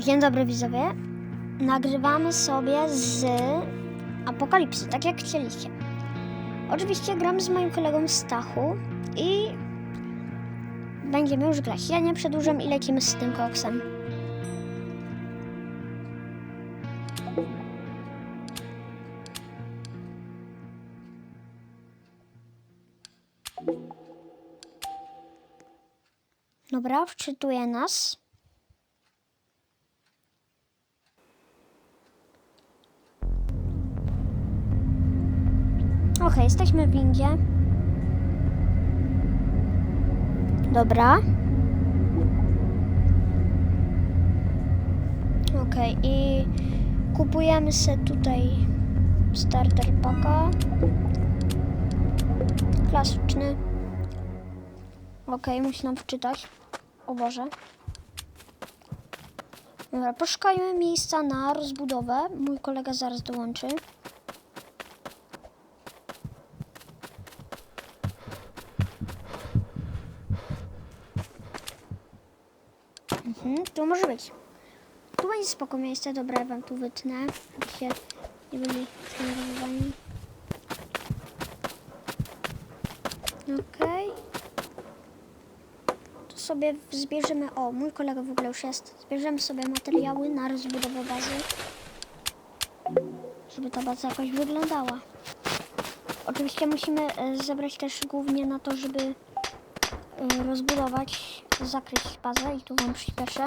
Dzień dobry widzowie. Nagrywamy sobie z Apokalipsy, tak jak chcieliście. Oczywiście gramy z moim kolegą Stachu i będziemy już grać. Ja nie przedłużam i lecimy z tym koksem. Dobra, wczytuje nas. Okej, jesteśmy w windzie. Dobra. Okej, i kupujemy se tutaj starter paka. Klasyczny. Okej, musi nam wczytać. O Boże. Dobra, poszukajmy miejsca na rozbudowę. Mój kolega zaraz dołączy. Tu będzie spoko miejsce, dobra, ja wam tu wytnę, żebyście nie byli zdenerwowani. Okej. Tu sobie zbierzemy, o, mój kolega w ogóle już jest. Zbierzemy sobie materiały na rozbudowę bazy. Żeby ta baza jakoś wyglądała. Oczywiście musimy e, zebrać też głównie na to, żeby y, rozbudować, zakryć bazę i tu wam przyspieszę.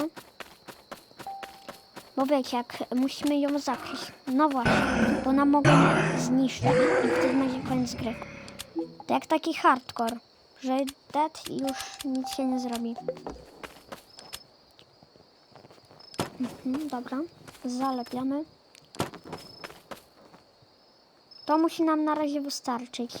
Bo wiecie, jak musimy ją zakryć. No właśnie, bo nam mogą zniszczyć i wtedy będzie koniec gry. To jak taki hardcore, że dead i już nic się nie zrobi. Mhm, dobra, zalepiamy. To musi nam na razie wystarczyć.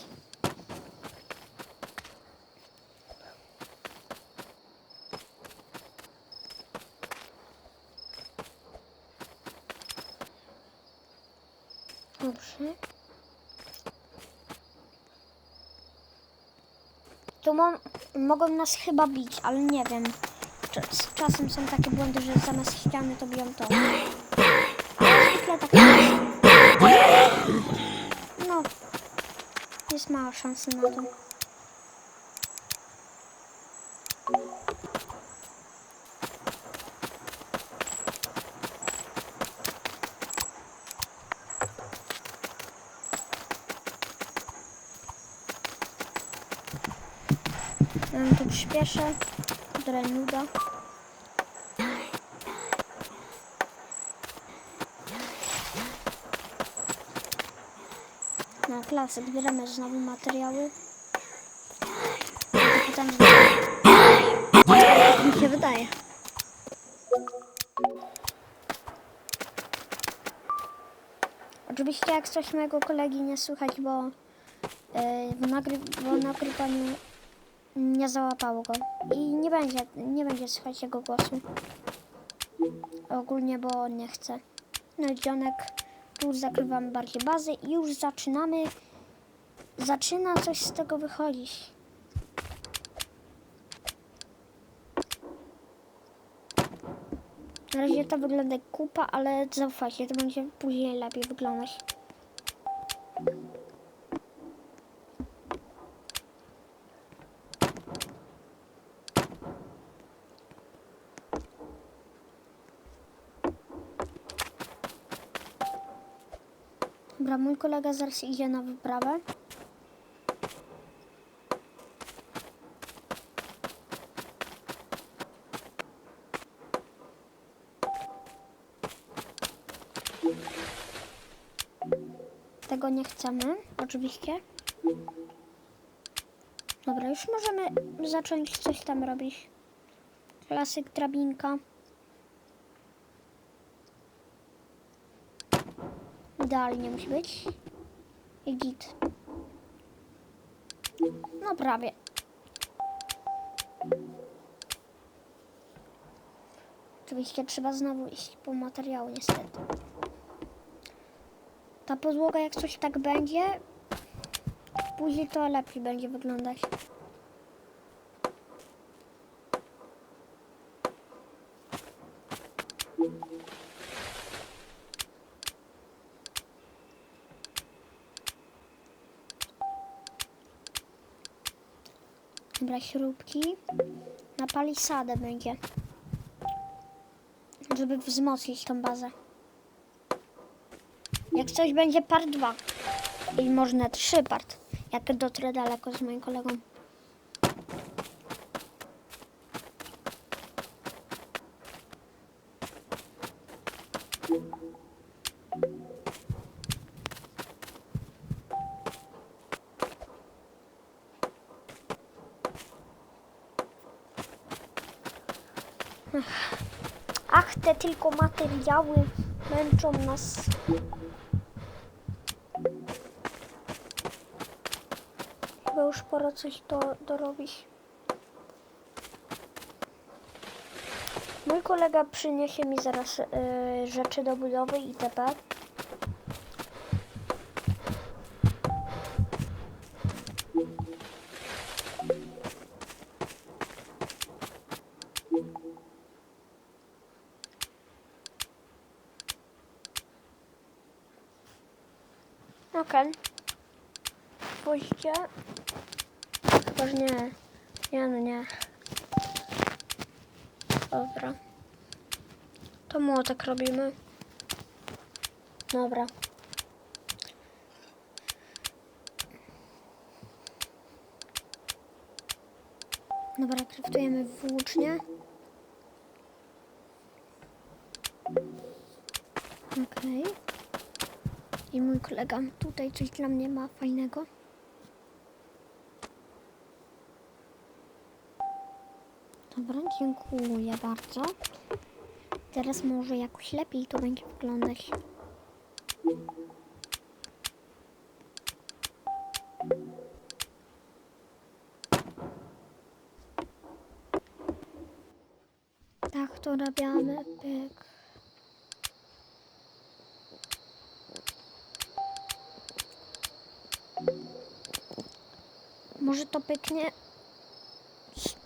Dobrze. Tu mo- mogą nas chyba bić, ale nie wiem. Cz- z czasem są takie błędy, że zamiast ściany to biją to. Tak. No, jest mała szansa na to. Bym tu przyspieszę. Trochę nuda. Na klasę zbieramy znowu materiały. Pytam, że... Mi się wydaje. Oczywiście jak coś mojego kolegi nie słychać, bo, yy, w nagry bo nagrywaniu nie załapało go i nie będzie, nie będzie słychać jego głosu. Ogólnie, bo on nie chce. No i dzionek, tu zakrywamy bardziej bazę i już zaczynamy. Zaczyna coś z tego wychodzić. Na razie to wygląda jak kupa, ale zaufajcie, to będzie później lepiej wyglądać. Kolega zaraz idzie na wyprawę. Tego nie chcemy, oczywiście. Dobra, już możemy zacząć coś tam robić. Klasyk, drabinka. Idealnie musi być. I. No prawie. Oczywiście trzeba znowu iść po materiał niestety. Ta podłoga jak coś tak będzie, później to lepiej będzie wyglądać. Dobra, śrubki. Na palisadę będzie. Żeby wzmocnić tą bazę. Jak coś będzie part 2. I można 3 part. Jak dotrę daleko z moim kolegą. Ach, te tylko materiały męczą nas. Chyba już pora coś do, dorobić. Mój kolega przyniesie mi zaraz y, rzeczy do budowy itp. Okej. Pójście. Chyba, że nie. Nie, no nie. Dobra. To młotek robimy. Dobra. Dobra, kraftujemy włócznie. Okej. I mój kolega tutaj coś dla mnie ma fajnego. Dobra, dziękuję bardzo. Teraz może jakoś lepiej to będzie wyglądać. Tak to robiamy. Pyk. Może to pyknie?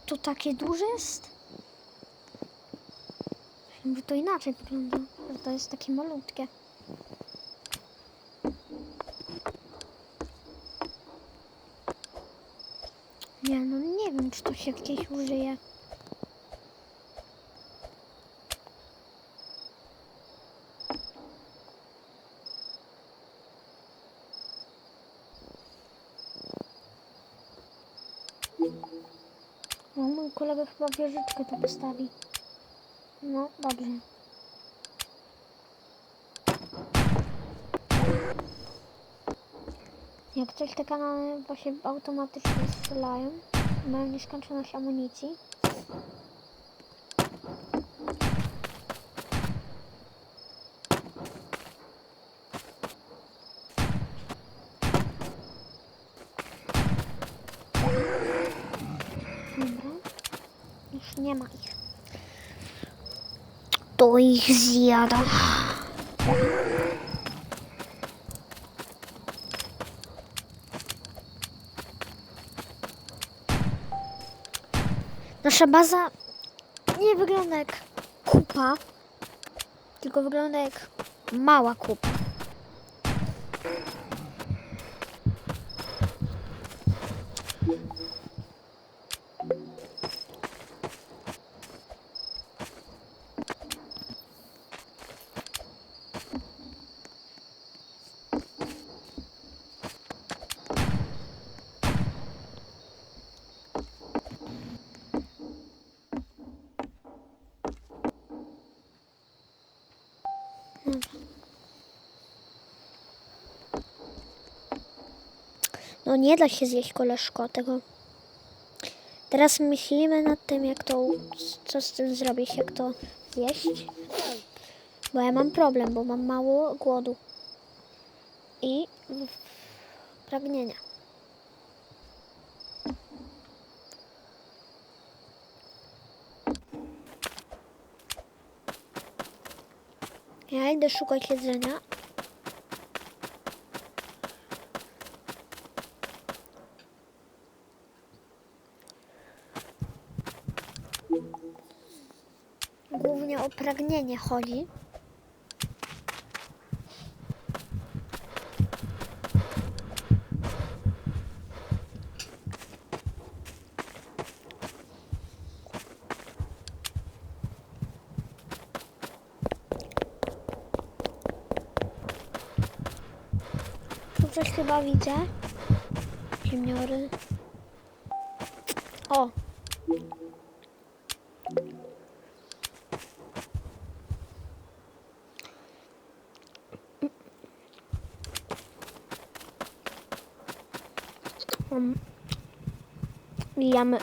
To takie duże jest? Bo to inaczej wygląda. To jest takie malutkie. Nie, no nie wiem, czy to się gdzieś użyje. No, mój kolega chyba wieżyczkę tu postawi. No, dobrze. Jak coś te kanały właśnie automatycznie strzelają, mają nieskończoność amunicji. Dobra. Już nie ma ich. To ich zjada. Nasza baza nie wygląda jak kupa, tylko wygląda jak mała kupa. No nie da się zjeść koleżko tego. Teraz myślimy nad tym, jak to, co z tym zrobić, jak to zjeść. Bo ja mam problem, bo mam mało głodu. I pragnienia. Ja idę szukać jedzenia. Głównie o pragnienie chodzi. Tu coś chyba widzę. Ziemniory. O! Jamy.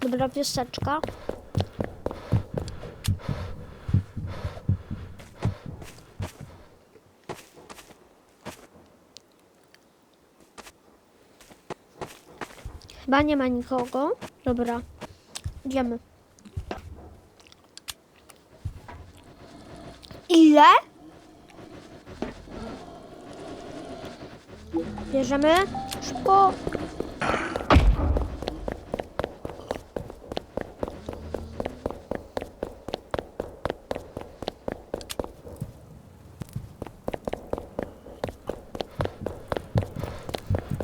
Dobra pieseczka. Chyba nie ma nikogo. Dobra. Idziemy. Ile? Bierzemy. Szybko.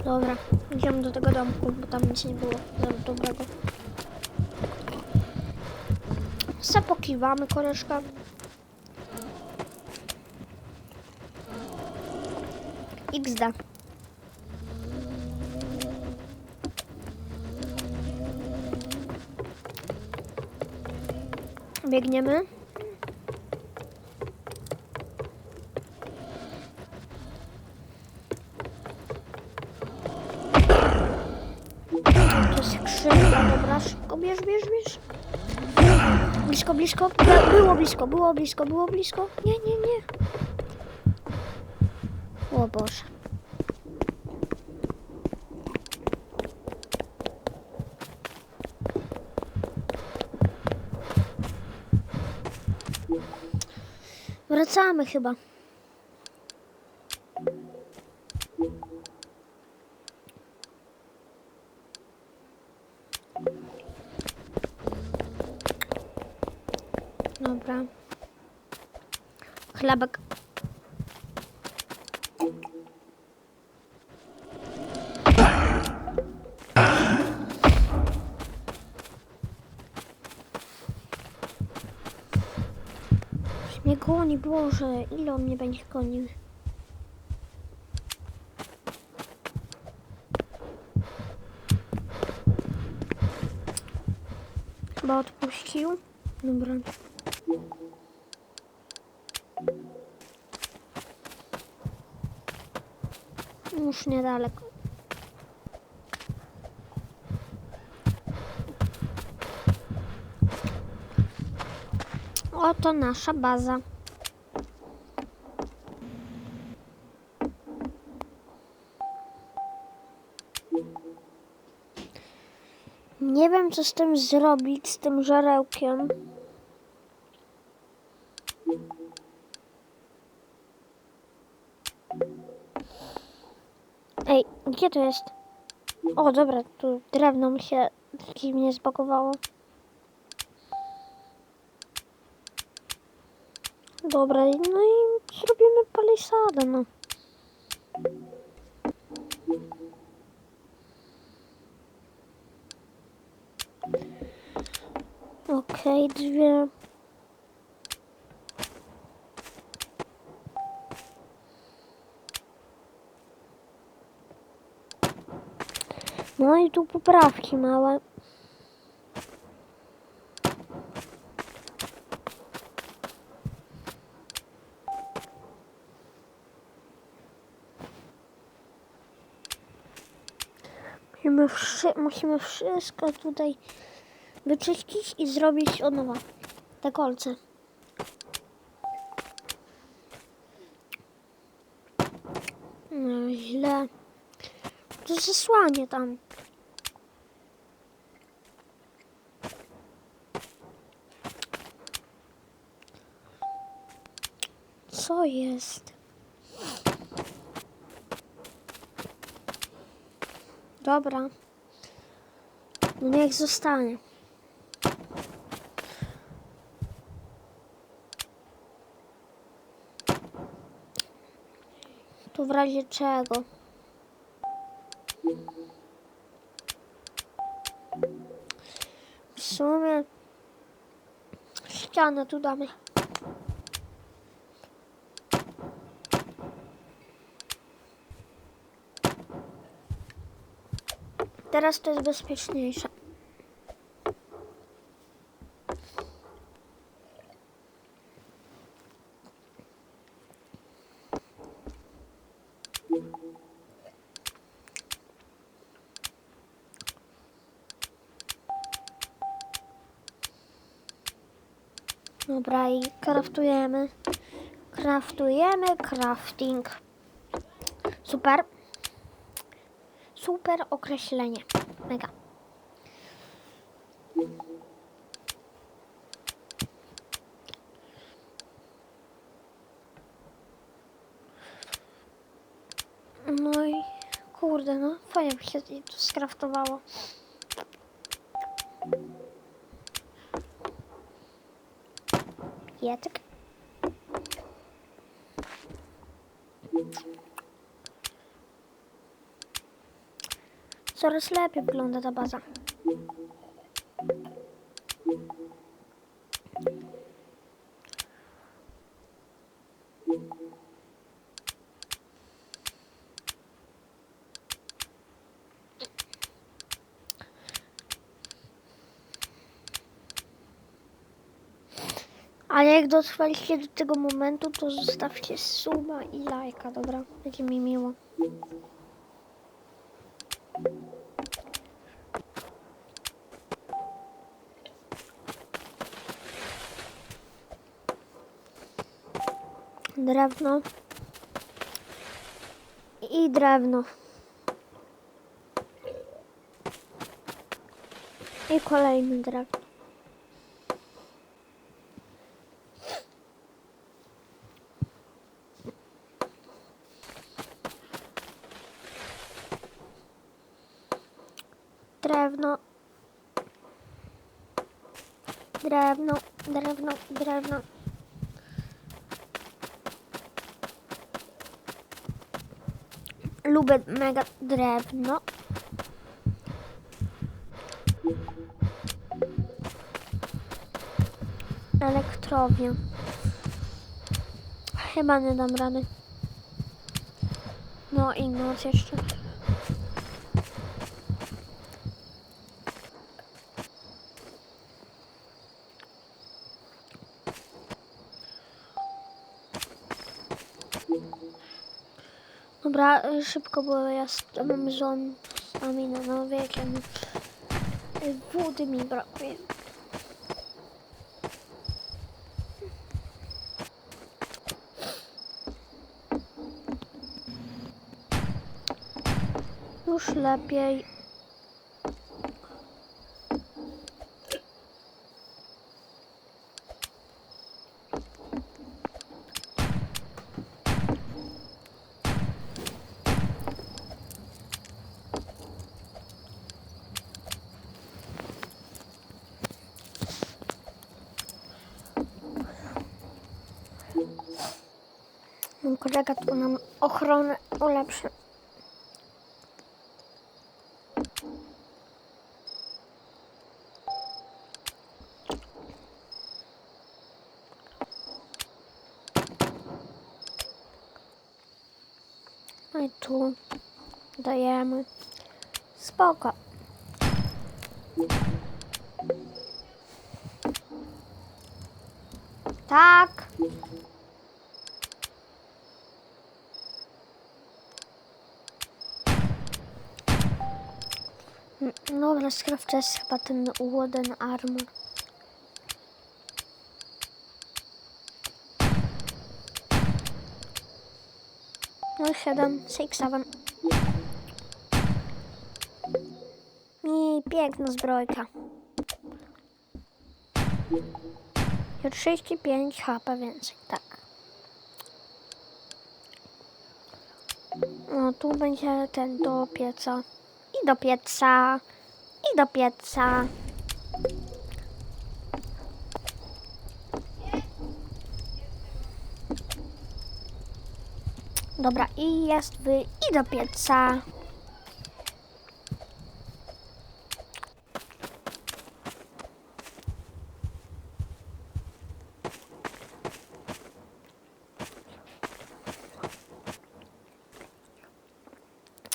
Dobra, idziemy do tego domku, bo tam nic nie było za dobrego. Se pokiwamy, koleżka. XD. Biegniemy. To jest skrzynka, dobra, szybko bierz, bierz, bierz. Blisko, blisko, By- było blisko, było blisko, było blisko. Nie, nie, nie. O Boże. Wracamy chyba. Dobra. Chlebek. Już Mnie goni, Boże, ile on mnie będzie gonił? Chyba odpuścił. Dobra. Już niedaleko. Oto nasza baza. Co z tym zrobić, z tym żarełkiem. Ej, gdzie to jest? O, dobra, tu drewno mi się dziwnie zbagowało. Dobra, no i zrobimy palisadę, no. Okej, dwie. No i tu poprawki małe. Musimy, wszy musimy wszystko tutaj wyczyścić i zrobić od nowa te kolce. No źle. To zasłanie tam. Co jest? Dobra. No niech zostanie. Razie czego. W sumie ścianę tu damy. Teraz to jest bezpieczniejsze. Dobra, i kraftujemy. Kraftujemy, crafting. Super. Super określenie. Mega. No i kurde, no fajnie by się to skraftowało. Piecyk. Coraz lepiej wygląda ta baza. Ale jak dotrwaliście do tego momentu, to zostawcie suba i lajka, dobra? Będzie mi miło. Drewno. I drewno. I kolejny. Drewno. Drewno, drewno, drewno. Lubię mega drewno. Elektrownia. Chyba nie dam rady. No i noc jeszcze. Dobra, szybko, bo ja mam żon stamina, wiecie, no. Y, Wody mi brakuje. Już lepiej. Kolega tu nam ochronę ulepszy. No i tu dajemy. Spoko. Jest chyba ten Wooden Armor. No i 7, 6, 7. I piękna zbrojka. I 35 HP więcej, tak. No tu będzie ten do pieca. I do pieca. Do pieca. Dobra, i jest wy i do pieca.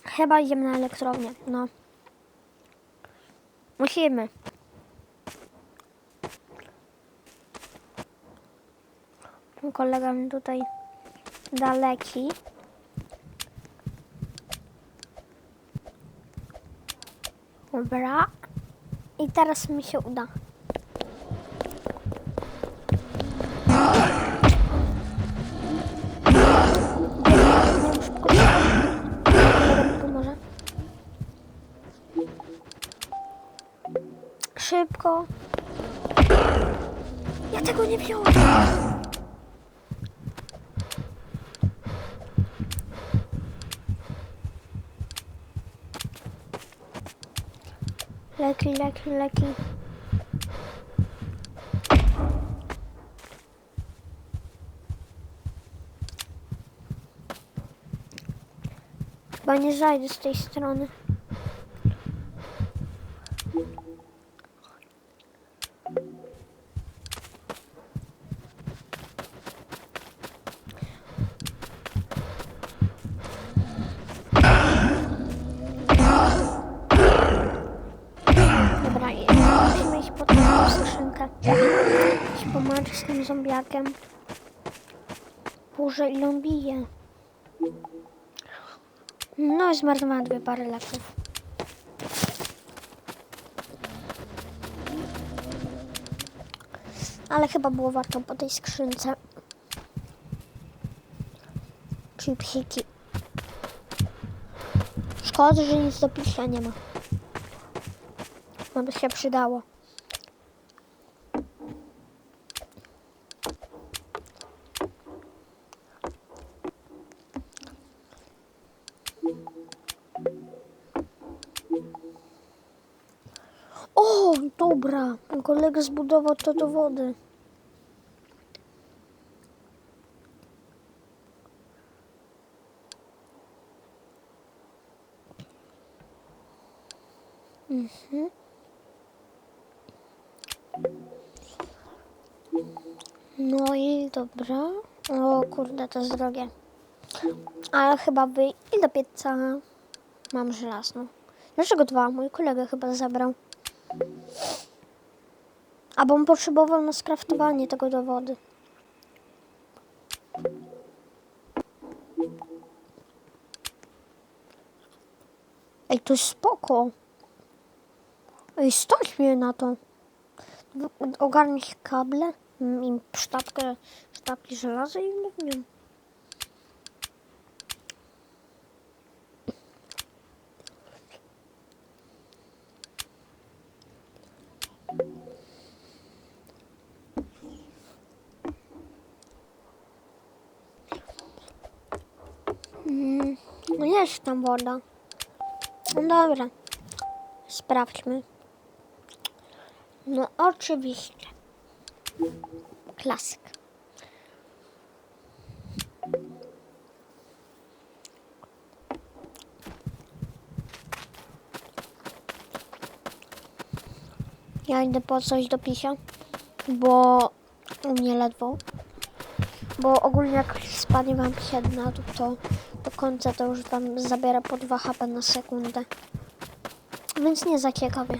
Chyba idziemy na elektrownię, no. Mój kolega mi tutaj daleki. Dobra. I teraz mi się uda. Wziąłem. Leki, leki, leki. Chyba nie zajdę z tej strony. Skrzynkę. Iść pomagać z tym zombiakiem. Boże, ile on bije. No i zmarnowałam dwie pary leków. Ale chyba było warto po tej skrzynce. Chipsiki. Szkoda, że nic do picia nie ma. No by się przydało. Dobra. Kolega zbudował to do wody. Mhm. No i dobra. O kurde, to jest drogie. Ale chyba wy i do pieca mam żelazną. Dlaczego dwa? Mój kolega chyba zabrał. Albo on potrzebował na skraftowanie tego do wody. Ej, to jest spoko. Ej, stać mnie na to. Ogarnij kable mm, i sztabkę, sztabki żelaza i nie Mm, jest tam woda. No dobra. Sprawdźmy. No oczywiście. Klasyk. Ja idę po coś do pisia, bo u mnie ledwo. Bo ogólnie jak spadnie wam na dół, to do końca to już wam zabiera po 2 HP na sekundę. Więc nie za ciekawie.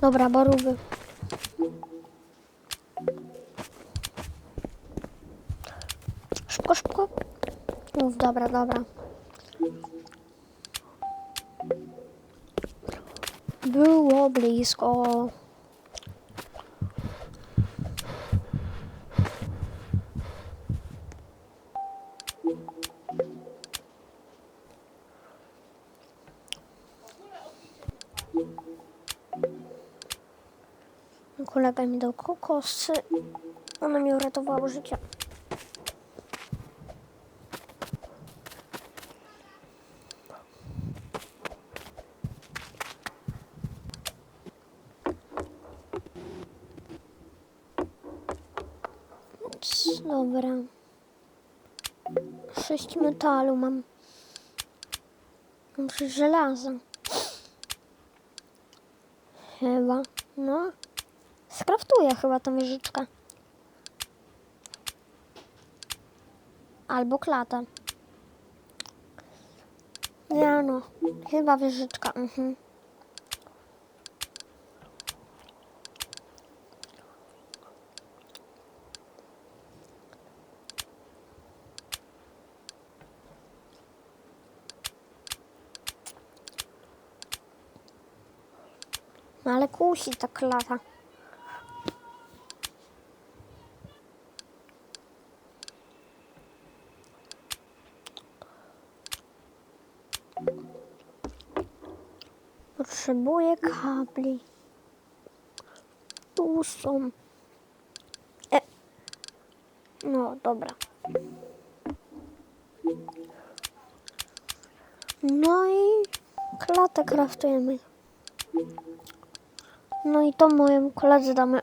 Dobra, borówy. Szybko, szybko. Uf, dobra, dobra. Było blisko. Kolega mi dał kokosy. One mi uratowały życie. Dobra. Sześć metalu mam. Przecież żelazo. Chyba. No. Skraftuję chyba tą wieżyczkę. Albo klatę. Nie no. Chyba wieżyczka. Mhm. No ale kusi ta klata. Potrzebuję kabli. Tu są. E. No, dobra. No i klatę kraftujemy. No i to mojemu koledze damy.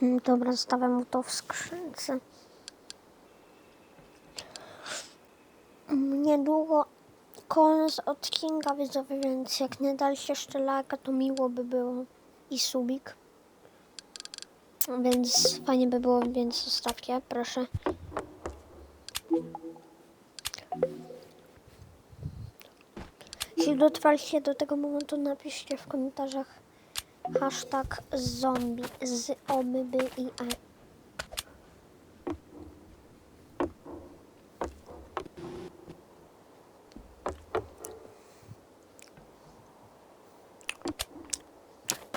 Hmm, Dobra, zostawiam mu to w skrzynce. Niedługo koniec odcinka widzowie, więc jak nie daliście jeszcze lajka, to miło by było. I subik. Więc fajnie by było, więc zostawcie, proszę. Jeśli dotrwaliście do tego momentu, napiszcie w komentarzach hashtag zombie z obyby i a.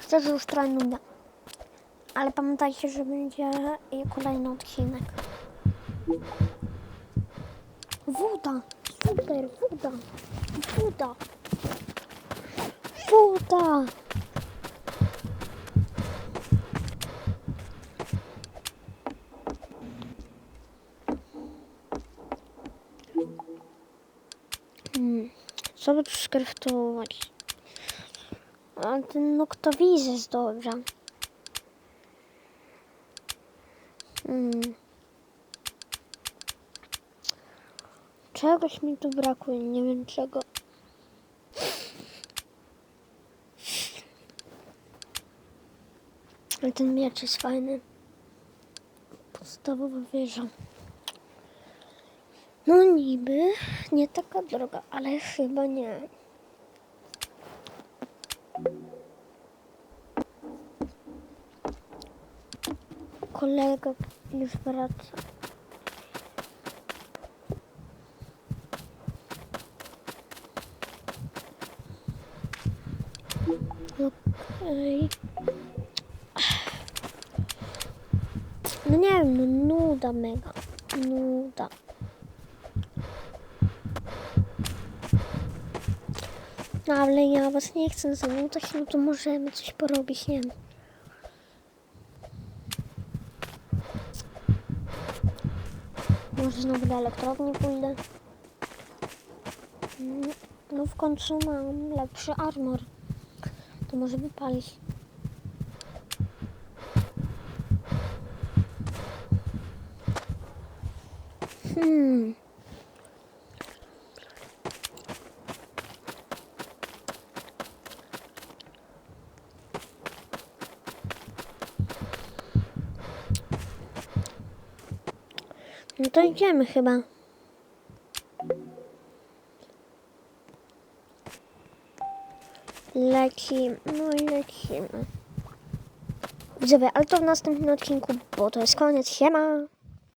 Szczerze już trochę nuda. Ale pamiętajcie, że będzie kolejny odcinek. Woda! Super, woda! Woda! Woda! Hmm. Tu skryptować? A ten noktowizes dobrze. Hmm. Czegoś mi tu brakuje, nie wiem czego. Ale ten miecz jest fajny. Podstawowa wieża. No niby nie taka droga, ale chyba nie. Kolega już wraca. Okej. No nie wiem, no nuda mega. Nuda. No ale ja was nie chcę zanudzać, no to możemy coś porobić, nie wiem. Może znowu do elektrowni pójdę. Mm, No w końcu mam lepszy armor. To może wypalić. Hmm. No to idziemy chyba. Lecimy, no lecimy. Widzowie, ale to w następnym odcinku, bo to jest koniec. Siema!